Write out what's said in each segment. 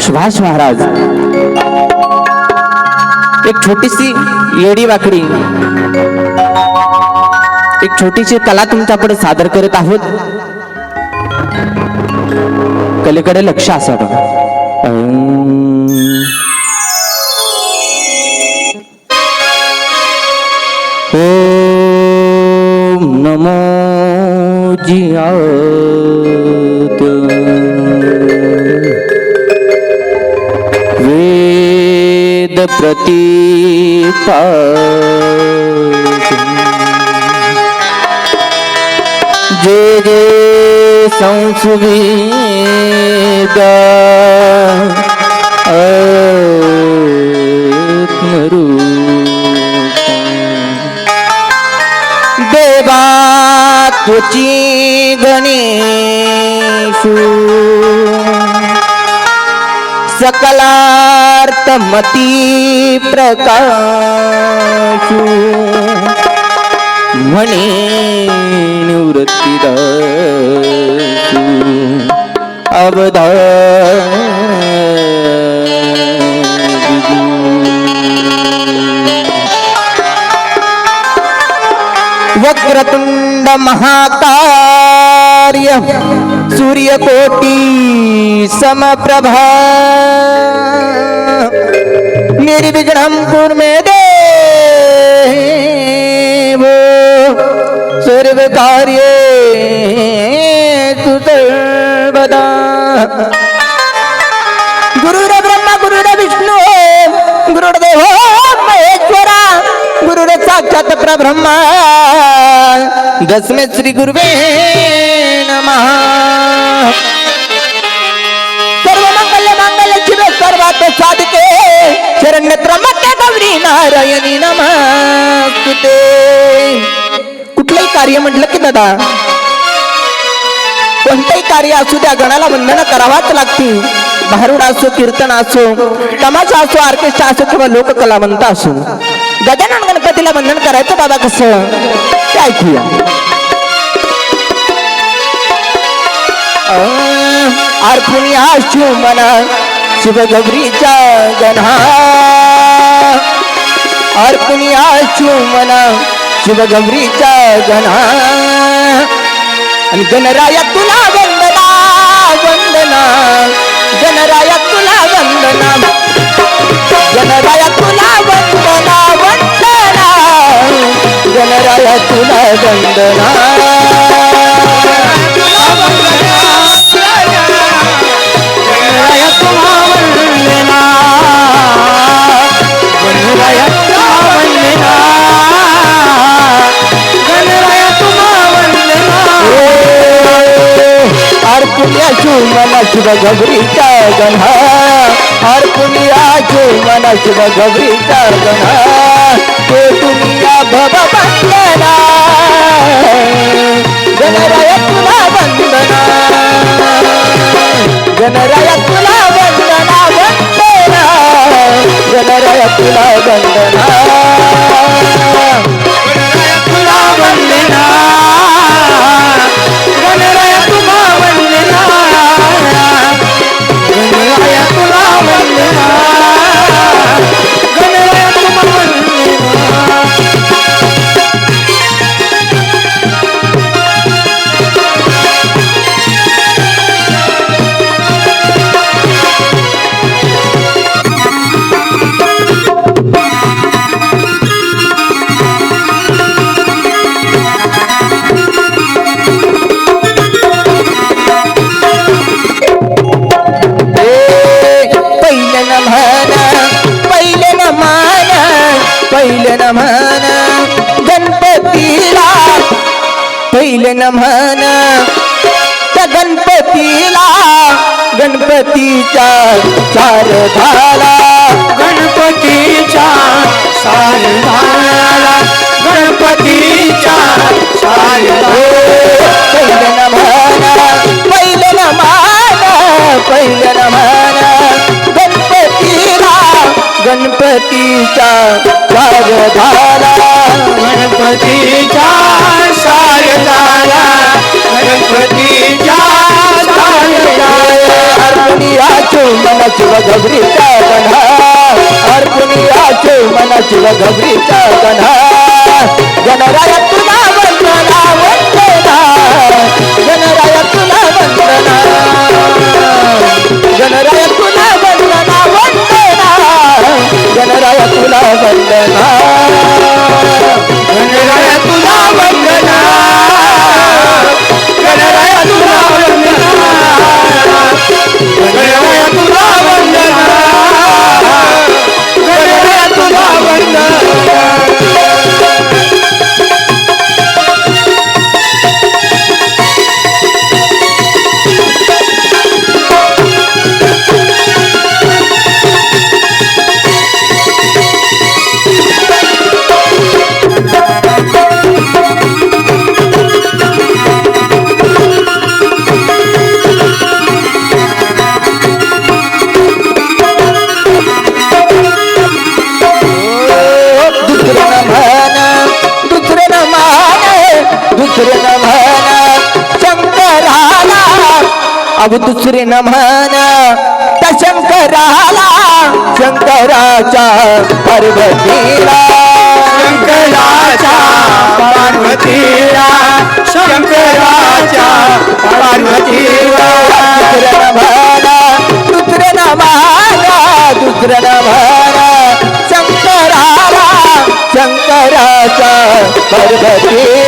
सुभाष महाराज. एक छोटीशी येडी वाकडी. एक छोटीशी कला तुमच्याकडे सादर करत आहोत. कलेकडे लक्ष असावं नमो जिया जे जे संस्वेद आत्मरूप देवा तुची गणेशू। सकलार्थमती प्रकाशू। म्हणे निवृत्तीदासू अवधान वक्रतुंड महाकार्य। सूर्यकोटी समप्रभा। कुरु मे देव। सर्वकार्ये सर्वदा गुरुर ब्रह्मा गुरुर विष्णू गुरुर्देव महेश्वरा गुरुर साक्षात परब्रह्मा। दसमे श्री गुरुवे नमः। सर्व मंगल मंगल शिवे सर्वात साधके शरण्य त्र्यंबके गौरी नारायणी नमस्ते. कुठलंही कार्य म्हटलं की दादा कोणतंही कार्य असू द्या गणाला वंदना करावाच लागतील. भारुड असो कीर्तन असो तमाशा असो ऑर्केस्ट्रा असो किंवा लोककलावंत असो गजानन गणपतीला वंदन करायचं बाबा कसं? ते ऐकूया. अर्पुणी आशू मना शिवगौरीच्या गणा अर्पणिया चुमना मना शिवगौरीच्या गणा आणि गणराया तुला वंदना वंदना. गणराया तुला वंदना. गणराया तुला वंदना वंदना. गणराया तुला वंदना. अर्पुण्याचू मला शिव गौरीचा गणा अर्पुण्याचू मला शिव गौरीचा गणा पहिलं न म्हण. त्या गणपतीला गणपतीच्या चार झाला गणपतीच्या सार झाला गणपतीच्या सार पहिलं न म्हण. पहिलं न मान पहिलं न म्हण. गणपतीला गणपतीचा सार झाला गणपतीचा घबरीचा कन्हा. झाला अर्पणीयाचो मनाची शिव गौरीचा मन शिव गणराय तुला वंदना दुसरे न म्हण त्या शंकराला शंकराच्या पार्वतीला. शंकराच्या पार्वतीला शंकराच्या पार्वतीला. दुसरं न म्हण दुसरं न मान दुसरं न म्हण शंकराला शंकराच्या पार्वतीला.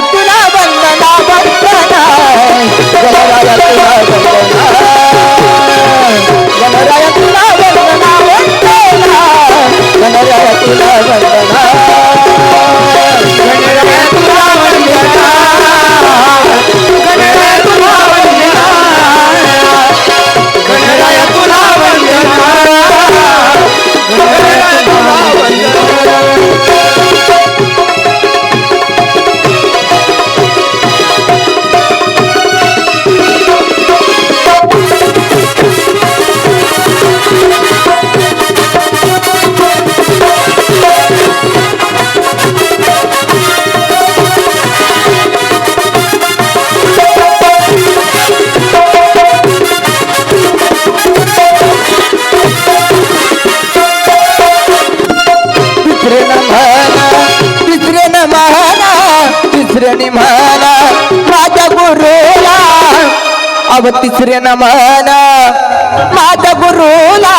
तिसरे म्हणा माझ्या गुरुला. अव तिसऱ्यानं म्हणा माझ्या गुरुला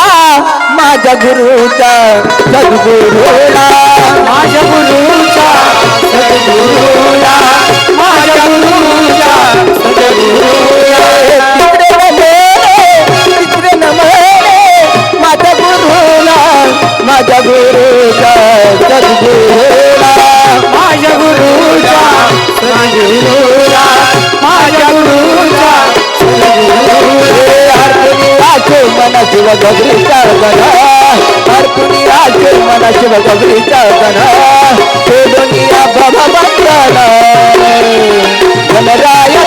माझ्या गुरुचा सद्गुरुला. माझ्या गुरुला. शिव गगरीचा गणा अर्पुनी राजे मना शिव गगरीचा गणा हे दुनिया बाबा बंगला गणराया